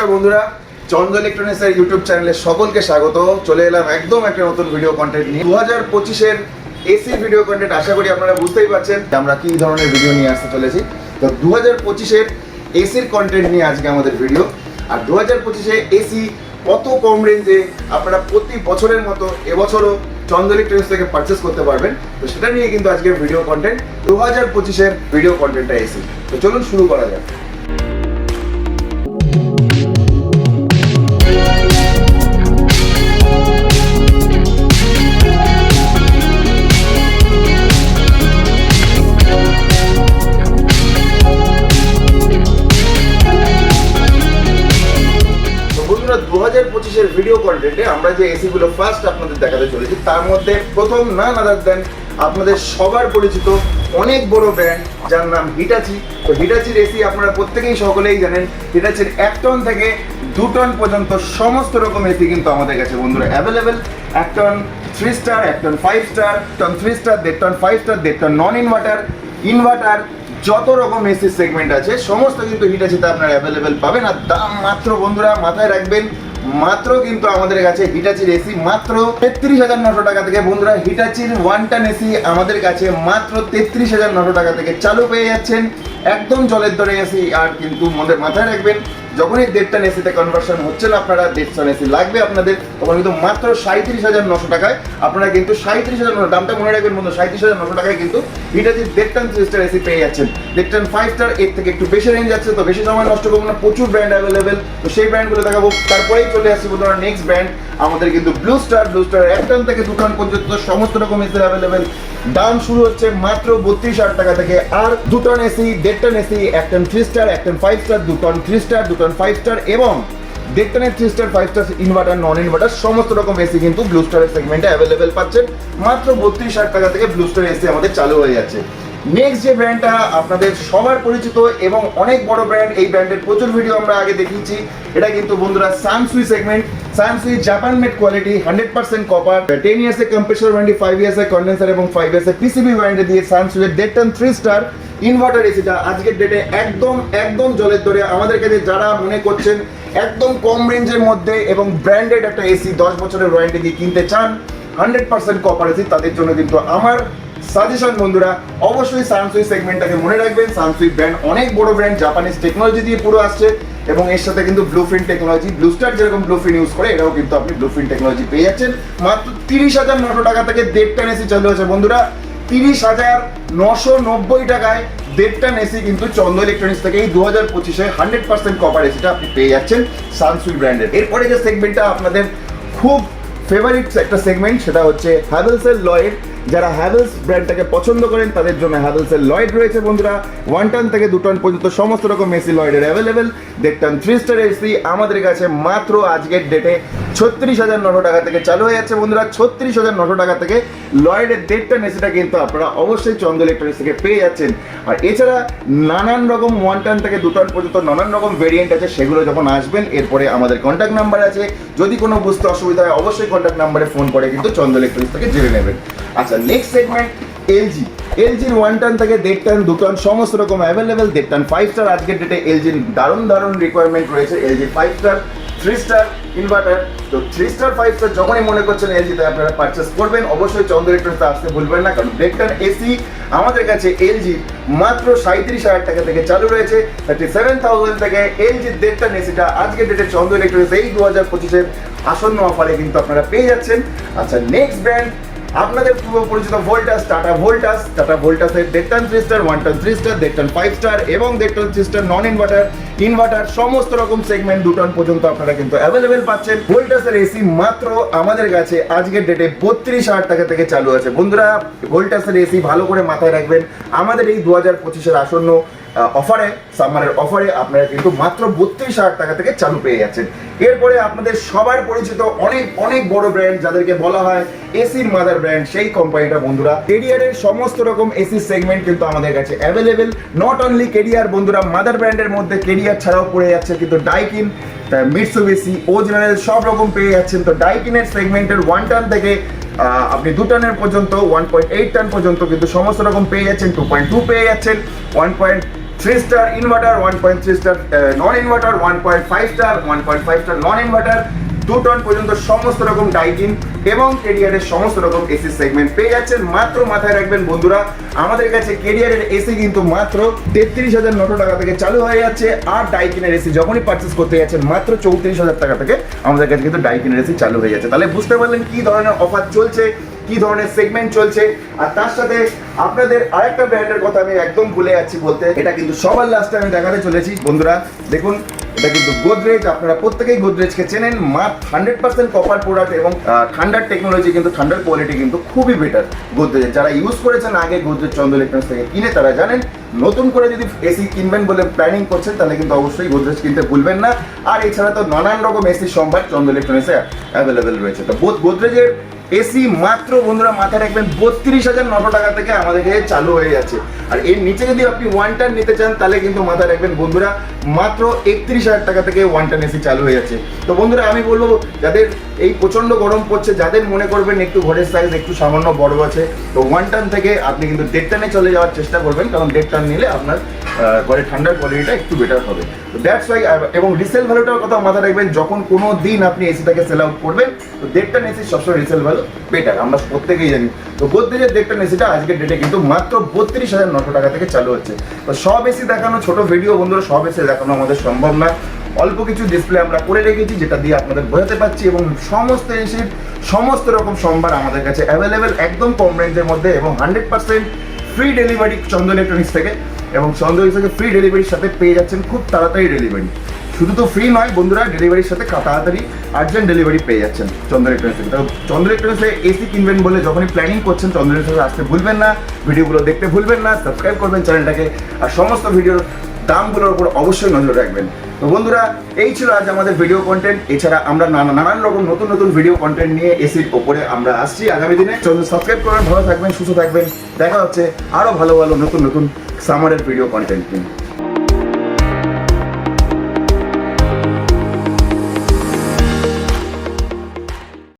নমস্কার বন্ধুরা চন্দ্র ইলেকট্রনিক্স এর ইউটিউব চ্যানেলে সকলকে স্বাগত। চলে এলাম একদম একটা নতুন ভিডিও কন্টেন্ট নিয়ে। দু হাজার পঁচিশের এসি ভিডিও কন্টেন্ট আশা করি আপনারা বুঝতেই পারছেন আমরা কি ধরনের ভিডিও নিয়ে আসতে চলেছি। তো দু হাজার পঁচিশের এসির কন্টেন্ট নিয়ে আজকে আমাদের ভিডিও আর দু হাজার পঁচিশে এসি কত কম রেঞ্জে আপনারা প্রতি বছরের মতো এবছরও চন্দ্র ইলেকট্রনিক্স থেকে পারচেস করতে পারবেন। তো সেটা নিয়ে কিন্তু আজকের ভিডিও কন্টেন্ট দু হাজার পঁচিশের ভিডিও কন্টেন্টটা এসি তো চলুন শুরু করা যাক। পঁচিশের ভিডিও কন্টেন্টে আমরা যে এসি গুলো ফার্স্ট আপনাদের দেখাতে চলেছি, তার মধ্যে প্রথম না আদার দেন আপনাদের সবার পরিচিত অনেক বড় ব্র্যান্ড যার নাম হিটাচি তো হিটাচির এসি আপনারা প্রত্যেকেই সকলেই জানেন। হিটাচির এক টন থেকে দু টন পর্যন্ত সমস্ত রকম এসি কিন্তু আমাদের কাছে বন্ধুরা অ্যাভেলেবেল এক টন থ্রি স্টার এক ton five star ton three star দেড় টন ফাইভ স্টার দেড় টন নন ইনভার্টার ইনভার্টার যত রকম এসি সেগমেন্ট আছে, সমস্ত কিন্তু হিটাচিতে আপনারা অ্যাভেলেবেল পাবেন। আর দাম মাত্র বন্ধুরা মাথায় রাখবেন, মাত্র কিন্তু আমাদের কাছে হিটাচির এসি মাত্র তেত্রিশ হাজার নশো টাকা থেকে বন্ধুরা হিটাচির ওয়ান টান এসি আমাদের কাছে মাত্র তেত্রিশ হাজার নশো টাকা থেকে চালু পেয়ে যাচ্ছেন। একদম জলের দরে এসি আর কিন্তু মনে মাথায় রাখবেন যখনই দেড়টা এসিতে কনভার্সন হচ্ছে না, আপনারা দেড়শো এসি লাগবে আপনাদের, তখন কিন্তু মাত্র সাঁত্রিশ হাজার নশো টাকায় আপনারা কিন্তু সাঁত্রিশ হাজার দামটা মনে রাখবেন বন্ধু সাঁত্রিশ হাজার নশো টাকায় কিন্তু হিটাচির দেড়টান থ্রি স্টার এসি পেয়ে যাচ্ছেন। দেড়টান ফাইভ স্টার এর থেকে একটু বেশি রেঞ্জ আছে, তো বেশি সময় নষ্ট করব না, প্রচুর ব্র্যান্ড অ্যাভেলেবেল তো সেই ব্র্যান্ডগুলো দেখাবো। তারপরেই চলে আসছি বন্ধুরা নেক্সট ব্র্যান্ড আমাদের কিন্তু ব্লু স্টার ব্লু স্টার এক টন থেকে দু টন পর্যন্ত সমস্ত রকম এসি অ্যাভেলেবেল দাম শুরু হচ্ছে মাত্র বত্রিশ হাজার টাকা থেকে, আর দু টন এসি দেড় টন এসি এক টন থ্রি স্টার এক টন ফাইভ স্টার দু ton three star ton five star এবং দেড় three star five star inverter non inverter সমস্ত রকম এসি কিন্তু ব্লু স্টারের সেগমেন্টে অ্যাভেলেবেল পাচ্ছেন। মাত্র বত্রিশ হাজার টাকা থেকে ব্লু স্টার এসি আমাদের চালু হয়ে যাচ্ছে। নেক্সট যে ব্র্যান্ডটা আপনাদের সবার পরিচিত এবং অনেক বড় ব্র্যান্ড এই ব্র্যান্ডের প্রচুর ভিডিও আমরা আগে দেখিয়েছি। এটা কিন্তু বন্ধুরা Sansui segment Sansui Japan made quality hundred percent copper ten ইয়ার্সের compressor warranty five ইয়ার্সের কন্ডেন্সার এবং ফাইভ ইয়ার্সের পিসিবি ওয়ারেন্টি দিয়ে সানসুইয়ের দেড় টন থ্রি স্টার ইনভার্টার এসিটা আজকের ডেটে একদম একদম জলের দরে আমাদের কাছে যারা মনে করছেন একদম কম রেঞ্জের মধ্যে এবং ব্র্যান্ডেড একটা এসি দশ বছরের ওয়ারেন্টি দিয়ে কিনতে চান হান্ড্রেড পার্সেন্ট কপার এসি তাদের জন্য কিন্তু আমার সাজেশন বন্ধুরা, অবশ্যই সানসুই সেগমেন্টটাকে মনে রাখবেন। সানসুই ব্র্যান্ড অনেক বড় ব্র্যান্ড জাপানিজ টেকনোলজি দিয়ে পুরো আসছে। এবং এর সাথে কিন্তু ব্লুফিন টেকনোলজি ব্লুস্টার যেরকম ব্লুফিন ইউজ করে এটাও কিন্তু আপনি ব্লুফিন টেকনোলজি পেয়ে যাচ্ছেন। মাত্র তিরিশ হাজার নশো টাকা থেকে দেড় টন এসি চালু হয়েছে। বন্ধুরা, তিরিশ হাজার নশো নব্বই টাকায় দেড়টা এসি কিন্তু চন্দ্র ইলেকট্রনিক্স থেকে এই দু হাজার পঁচিশে হান্ড্রেড পার্সেন্ট কপার এসিটা আপনি পেয়ে যাচ্ছেন সানসুই ব্র্যান্ডের এরপরে যে সেগমেন্টটা আপনাদের খুব ফেভারিট একটা সেগমেন্ট সেটা হচ্ছে হ্যাভেলসের লয়েড যারা হ্যাভেলস ব্র্যান্ডটাকে পছন্দ করেন, তাদের জন্য হ্যাভেলসের লয়েড রয়েছে বন্ধুরা। ওয়ান টন থেকে দু টন পর্যন্ত সমস্ত রকম এসি লয়েডের অ্যাভেলেবেল দেড় টন থ্রি স্টার এসি আমাদের কাছে মাত্র আজকের ডেটে ছত্রিশ হাজার নশো টাকা থেকে চালু হয়ে যাচ্ছে বন্ধুরা। ছত্রিশ হাজার নশো টাকা থেকে লয়েডের দেড় টন এসিটা কিন্তু আপনারা অবশ্যই চন্দ্র ইলেকট্রনিক্স থেকে পেয়ে যাচ্ছেন। আর এছাড়া নানান রকম ওয়ান টন থেকে দু টন পর্যন্ত নানান রকম ভেরিয়েন্ট আছে, সেগুলো যখন আসবেন, এরপরে আমাদের কন্ট্যাক্ট নাম্বার আছে। যদি কোনো বুঝতে অসুবিধা হয়, অবশ্যই কন্ট্যাক্ট নাম্বারে ফোন করে কিন্তু চন্দ্র ইলেকট্রনিক্স থেকে জেনে নেবেন। আচ্ছা নেক্সট সেগমেন্ট এলজি এলজির ওয়ান টান থেকে দেড় টন দু টন সমস্ত রকম অ্যাভেলেবেল দেড় টন ফাইভ স্টার আজকের ডেটে এলজির দারুণ দারুণ রিকোয়ারমেন্ট রয়েছে LG five star three star inverter তো থ্রি স্টার ফাইভ স্টার যখনই মনে করছেন এলজিতে আপনারা পারচেস করবেন। অবশ্যই চন্দ্র ইলেকট্রনিক্সে আসতে ভুলবেন না, কারণ টন এসি আমাদের কাছে এলজি মাত্র সাঁত্রিশ হাজার টাকা থেকে চালু রয়েছে। থার্টি সেভেন থাউজেন্ড থেকে এলজির দেড় টন এসিটা আজকের ডেটে চন্দ্র ইলেকট্রনিক্স এই দু হাজার পঁচিশের আসন্ন অফারে কিন্তু আপনারা পেয়ে যাচ্ছেন। আচ্ছা নেক্সট ব্র্যান্ড আপনাদের পূর্ব পরিচিত ভোল্টাস, টাটা ভোল্টাস, টাটা ভোল্টাসের দেড় three star one ton three star দেড় ফাইভ স্টার এবং দেড় ton three star non inverter inverter সমস্ত রকম সেগমেন্ট দু টন পর্যন্ত আপনারা কিন্তু অ্যাভেলেবেল পাচ্ছেন। ভোল্টাসের এসি মাত্র আমাদের কাছে আজকের ডেটে বত্রিশ হাজার টাকা থেকে চালু আছে। বন্ধুরা, ভোল্টাসের এসি ভালো করে মাথায় রাখবেন। আমাদের এই দু হাজার পঁচিশের আসন্ন অফারে সামারের অফারে আপনারা কিন্তু মাত্র বত্রিশ হাজার টাকা থেকে চালু পেয়ে যাচ্ছেন। এরপরে আপনাদের সবার পরিচিত অনেক অনেক বড় ব্র্যান্ড যাদেরকে বলা হয় এসির মাদার ব্র্যান্ড সেই কোম্পানিটা বন্ধুরা। কেরিয়ারের সমস্ত রকম এসি সেগমেন্ট কিন্তু আমাদের কাছে অ্যাভেলেবেল নট অনলি কেরিয়ার বন্ধুরা মাদার ব্র্যান্ডের মধ্যে কেরিয়ার ছাড়াও পড়ে যাচ্ছে কিন্তু ডাইকিন মিটসুবিসি ও জেনারেল সব রকম পেয়ে যাচ্ছেন। তো ডাইকিনের সেগমেন্টের ওয়ান টান থেকে আপনি দু টনের পর্যন্ত ওয়ান পয়েন্ট এইট টন পর্যন্ত কিন্তু সমস্ত রকম পেয়ে যাচ্ছেন টু পয়েন্ট টু পেয়ে যাচ্ছেন one point three star inverter one point three star non inverter one point five star one point five star non inverter দু টন পর্যন্ত সমস্ত রকম ডাইকিন এবং কেরিয়ারের সমস্ত রকম এসি সেগমেন্ট পেয়ে যাচ্ছেন। মাত্র মাথায় রাখবেন বন্ধুরা, আমাদের কাছে কেরিয়ারের এসি কিন্তু মাত্র তেত্রিশ হাজার নশো টাকা থেকে চালু হয়ে যাচ্ছে। আর ডাইকিনের এসি যখনই পার্চেস করতে যাচ্ছেন, মাত্র চৌত্রিশ হাজার টাকা থেকে আমাদের কাছে কিন্তু ডাইকিনের এসি চালু হয়ে যাচ্ছে। তাহলে বুঝতে পারলেন কি ধরনের অফার চলছে কি ধরনের সেগমেন্ট চলছে। আর তার সাথে আপনাদের আরেকটা ব্র্যান্ডের কথা আমি একদম ভুলে যাচ্ছি বলতে, এটা কিন্তু সবার লাস্টে আমি দেখাতে চলেছি। বন্ধুরা, দেখুন, এটা কিন্তু গোদরেজ আপনারা প্রত্যেকেই গোদরেজকে চেনেন। মাত্র হান্ড্রেড পার্সেন্ট কপার প্রোডাক্ট এবং ঠান্ডার টেকনোলজি কিন্তু ঠান্ডার কোয়ালিটি কিন্তু খুবই বেটার গোদরেজের যারা ইউজ করেছেন আগে গোদরেজ চন্দ্র ইলেকট্রনিক্স থেকে কিনে, তারা জানেন, নতুন করে যদি এসি কিনবেন বলে প্ল্যানিং করছেন, তাহলে কিন্তু অবশ্যই গোদরেজ কিনতে ভুলবেন না। আর এছাড়া তো নানান রকম এসি সম্ভার চন্দ্র ইলেকট্রনিক্সে অ্যাভেলেবেল রয়েছে। তো বোধ গোদরেজের এসি মাত্র বন্ধুরা মাথায় রাখবেন, বত্রিশ হাজার নশো টাকা থেকে আমাদের কাছে চালু হয়ে যাচ্ছে। আর এর নিচে যদি আপনি ওয়ান টান নিতে চান, তাহলে কিন্তু মাথায় রাখবেন বন্ধুরা, মাত্র একত্রিশ হাজার টাকা থেকে ওয়ান টান এসি চালু হয়ে যাচ্ছে। তো বন্ধুরা, আমি বলব, যাদের এই প্রচণ্ড গরম পড়ছে, যাদের মনে করবেন একটু ঘরের সাইজ একটু সামান্য বড় আছে, তো ওয়ান টান থেকে আপনি কিন্তু দেড় টানে চলে যাওয়ার চেষ্টা করবেন, কারণ দেড় টান নিলে আপনার ঘরে ঠান্ডার কোয়ালিটিটা একটু বেটার হবে। দ্যাটস ওয়াই এবং রিসেল ভ্যালুটার কথা মাথায় রাখবেন, যখন কোনো দিন আপনি এসিটাকে সেল আউট করবেন, তো দেড়টা এসি সবসময় রিসেল ভ্যালু বেটার আমরা প্রত্যেকেই জানি। তো গোদরেজের দেড়টা এসিটা আজকের ডেটে কিন্তু মাত্র বত্রিশ হাজার নশো টাকা থেকে চালু হচ্ছে। তো সব এসি দেখানো, ছোট ভিডিও বন্ধুরা, সব এসি দেখানো আমাদের সম্ভব না। অল্প কিছু ডিসপ্লে আমরা করে রেখেছি, যেটা দিয়ে আপনাদের বোঝাতে পারছি এবং সমস্ত এসির সমস্ত রকম সম্ভার আমাদের কাছে অ্যাভেলেবেল একদম কম রেঞ্জের মধ্যে এবং hundred percent free delivery Chandra electronics থেকে। এবং চন্দ্র থেকে ফ্রি ডেলিভারির সাথে পেয়ে যাচ্ছেন খুব তাড়াতাড়ি ডেলিভারি শুধু তো ফ্রি নয়, বন্ধুরা ডেলিভারির সাথে তাড়াতাড়ি আর্জেন্ট ডেলিভারি পেয়ে যাচ্ছেন চন্দ্র ইলেকট্রনিক্স থেকে। তো চন্দ্র ইলেকট্রনিক্সে এসি কিনবেন বলে যখনই প্ল্যানিং করছেন, চন্দ্র ইলেকট্রনিক্সে আসতে ভুলবেন না, ভিডিওগুলো দেখতে ভুলবেন না সাবস্ক্রাইব করবেন চ্যানেলটাকে আর সমস্ত ভিডিওর দামগুলোর উপর অবশ্যই নজর রাখবেন। তো বন্ধুরা, এই ছিল আজ আমাদের ভিডিও কন্টেন্ট এছাড়া আমরা নানা, নানান রকম নতুন নতুন ভিডিও কন্টেন্ট নিয়ে এসির ওপরে আমরা আসছি আগামী দিনে। সাবস্ক্রাইব করবেন, ভালো থাকবেন, সুস্থ থাকবেন। দেখা হচ্ছে আরও ভালো ভালো, নতুন নতুন সামারের ভিডিও কন্টেন্ট নিয়ে